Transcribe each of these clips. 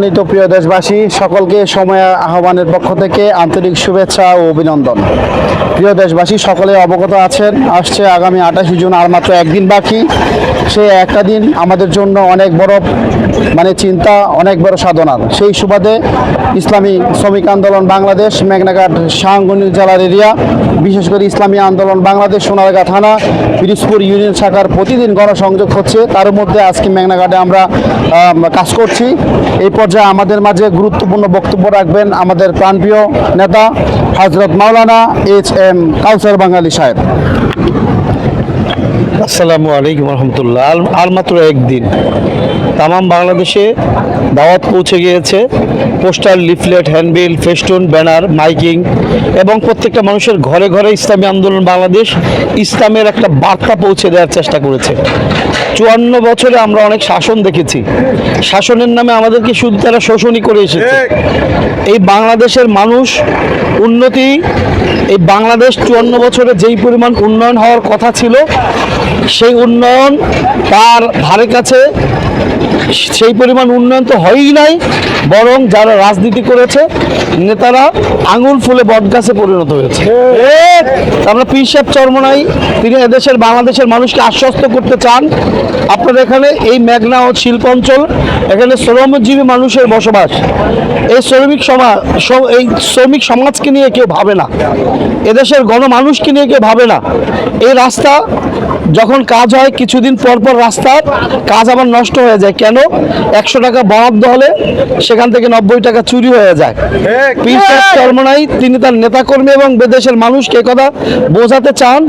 সম্মানিত প্রিয় দেশবাসী, সকলকে সময় আহ্বানের পক্ষ থেকে আন্তরিক শুভেচ্ছা ও অভিনন্দন। প্রিয় দেশবাসী, সকলে অবগত আছেন, আসছে আগামী আঠাশে জুন আর মাত্র একদিন বাকি। সে একটা দিন আমাদের জন্য অনেক বড় মানে চিন্তা, অনেক বড় সাধনার। সেই সুবাদে ইসলামী শ্রমিক আন্দোলন বাংলাদেশ, মেঘনাঘাট শাহগঞ্জ জেলার এরিয়া, বিশেষ করে ইসলামী আন্দোলন বাংলাদেশ, সোনারগাঁ থানা, পিরিজপুর ইউনিয়ন শাখার প্রতিদিন গণসংযোগ হচ্ছে। তার মধ্যে আজকে মেঘনাঘাটে আমরা কাজ করছি। এই পর্যায়ে আমাদের মাঝে গুরুত্বপূর্ণ বক্তব্য রাখবেন আমাদের প্রাণপ্রিয় নেতা হজরত মাওলানা এইচ এম কাউসার বাঙালি সাহেব। আসসালামু আলাইকুম রহমতুল্লাহ। আর মাত্র একদিন। তাম বাংলাদেশে দাওয়াত পৌঁছে গিয়েছে। Poster leaflet handbill festoon banner miking এবং প্রত্যেকটা মানুষের ঘরে ঘরে ইসলামী আন্দোলন বাংলাদেশ ইসলামের একটা বার্তা পৌঁছে দেওয়ার চেষ্টা করেছে। চুয়ান্ন বছরে আমরা অনেক শাসন দেখেছি। শাসনের নামে আমাদেরকে শুধু তারা শোষণই করে এসেছে। এই বাংলাদেশের মানুষ উন্নতি এই বাংলাদেশ চুয়ান্ন বছরে যেই পরিমাণ উন্নয়ন হওয়ার কথা ছিল সেই উন্নয়ন তার ধারে কাছে সেই পরিমাণ উন্নয়ন তো হয়ই নাই বরং যারা রাজনীতি করেছে নেতারা আঙুল ফুলে বটগাছে পরিণত হয়েছে। আমরা পীর সাহেব চর্মনাই তিনি এদেশের বাংলাদেশের মানুষকে আশ্বস্ত করতে চান। আপনারা এখানে এই মেঘনা ও শিল্প অঞ্চল এখানে শ্রমজীবী মানুষের বসবাস। এই শ্রমিক সমাজ এই শ্রমিক সমাজকে নিয়ে কেউ ভাবে না। এদেশের গণমানুষকে নিয়ে কেউ ভাবে না। এই রাস্তা যখন কাজ হয় কিছুদিন পর পর রাস্তার কাজ আবার নষ্ট হয়ে যায়। কেন? একশো টাকা বরাদ্দ হলে সেখান থেকে নব্বই টাকা চুরি হয়ে যায়। পীর চরমনাই তিনি তার নেতাকর্মী এবং বিদেশের মানুষকে কথা বোঝাতে চান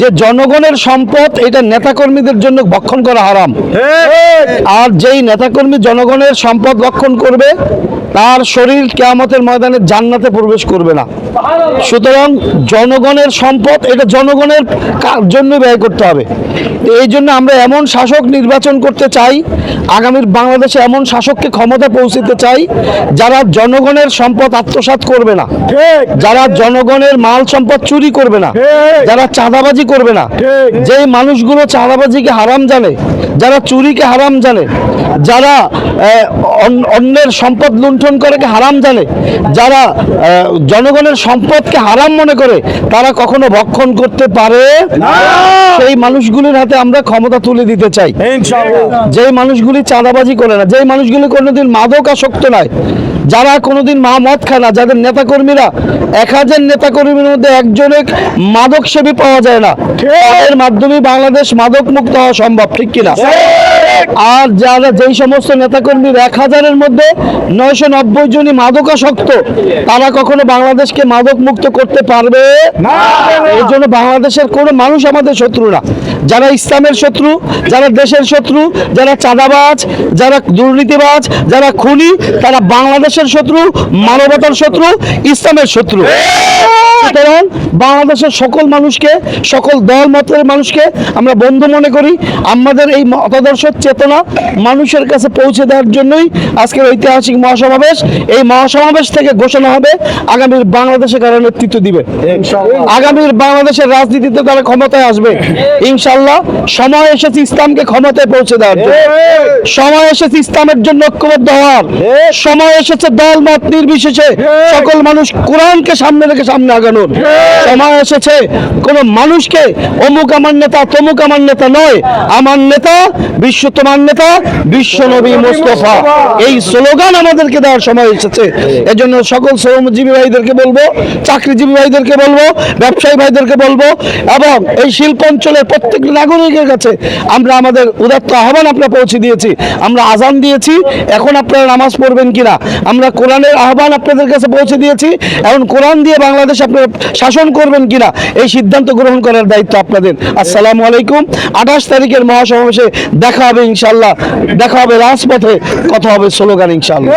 যে জনগণের সম্পদ এটা নেতাকর্মীদের জন্য ভক্ষণ করা হারাম। আর যেই নেতাকর্মী জনগণের সম্পদ ভক্ষণ করবে তার শরীর কেয়ামতের ময়দানে জান্নাতে প্রবেশ করবে না। সুতরাং জনগণের সম্পদ এটা জনগণের জন্য ব্যয় করতে হবে। তো এই জন্য আমরা এমন শাসক নির্বাচন করতে চাই আগামীর বাংলাদেশে এমন শাসককে ক্ষমতা পৌঁছতে চাই যারা জনগণের সম্পদ আত্মসাৎ করবে না যারা জনগণের মাল সম্পদ চুরি করবে না যারা চাঁদাবাজি করবে না যেই মানুষগুলো চাঁদাবাজিকে হারাম জানে যারা চুরিকে হারাম জানে যারা অন্যের সম্পদ লুণ্ঠন করে কে হারাম জানে যারা জনগণের সম্পদকে হারাম মনে করে তারা কখনো ভক্ষণ করতে পারে সেই মানুষগুলির হাতে আমরা ক্ষমতা তুলে দিতে চাই। যে মানুষগুলি চাঁদাবাজি করে না যে মানুষগুলি কোনোদিন মাদক আসক্ত নয় যারা কোনোদিন মা মদ খায় না যাদের নেতাকর্মীরা এক হাজার নেতাকর্মীর মধ্যে একজনের মাদক সেবী পাওয়া যায় না এর মাধ্যমে বাংলাদেশ মাদক মুক্ত হওয়া সম্ভব ঠিক কিনা? আর যারা যেই সমস্ত নেতাকর্মীর এক হাজারের মধ্যে নয়শো নব্বই জনই মাদকাসক্ত তারা কখনো বাংলাদেশকে মাদক মুক্ত করতে পারবে? এই জন্য বাংলাদেশের কোনো মানুষ আমাদের শত্রু না। যারা ইসলামের শত্রু যারা দেশের শত্রু যারা চাঁদাবাজ যারা দুর্নীতিবাজ যারা খুনি তারা বাংলাদেশের শত্রু মানবতার শত্রু ইসলামের শত্রু। সুতরাং বাংলাদেশের সকল মানুষকে সকল দল মতের মানুষকে আমরা বন্ধু মনে করি। আমাদের এই মতাদর্শ চেতনা মানুষের কাছে পৌঁছে দেওয়ার জন্যই আজকের ঐতিহাসিক মহাসমাবেশ। এই মহাসমাবেশ থেকে ঘোষণা হবে আগামীর বাংলাদেশে কারা নেতৃত্ব দিবে। আগামীর বাংলাদেশের রাজনীতিতে তারা ক্ষমতায় আসবে ইনশাল্লাহ সময় এসেছে ইসলামকে ক্ষমতায় পৌঁছে দেওয়ার জন্য। সময় এসেছে ইসলামের জন্য ঐক্যবদ্ধ হওয়ার। সময় এসেছে দল মত নির্বিশেষে সকল মানুষ কোরআনকে সামনে রেখে সামনে আগানোর। সময় এসেছে কোন মানুষকে অমুক আমার নেতা তমুক আমার নেতা নয় আমার নেতা বিশ্ব তোমার নেতা বিশ্ব নবী মোস্তফা। এই স্লোগান আমাদেরকে দেওয়ার সময় এসেছে। এজন্য সকল শ্রমজীবী ভাইদেরকে বলব, চাকরিজীবী ভাইদেরকে বলব, ব্যবসায়ী ভাইদেরকে বলব, এবং এই শিল্প অঞ্চলের প্রত্যেক নাগরিকের কাছে আমরা আমাদের উদাত্ত আহ্বান আপনারা পৌঁছে দিয়েছি। আমরা আজান দিয়েছি। এখন আপনারা নামাজ পড়বেন কিনা? আমরা কোরআনের আহ্বান আপনাদের কাছে পৌঁছে দিয়েছি। এখন কোরআন দিয়ে বাংলাদেশ আপনারা শাসন করবেন কিনা? এই সিদ্ধান্ত গ্রহণ করার দায়িত্ব আপনাদের। আসসালামু আলাইকুম। আঠাশ তারিখের মহাসমাবেশে দেখা হবে ইনশাল্লাহ। দেখা হবে রাজপথে। কথা হবে স্লোগান ইনশাল্লাহ।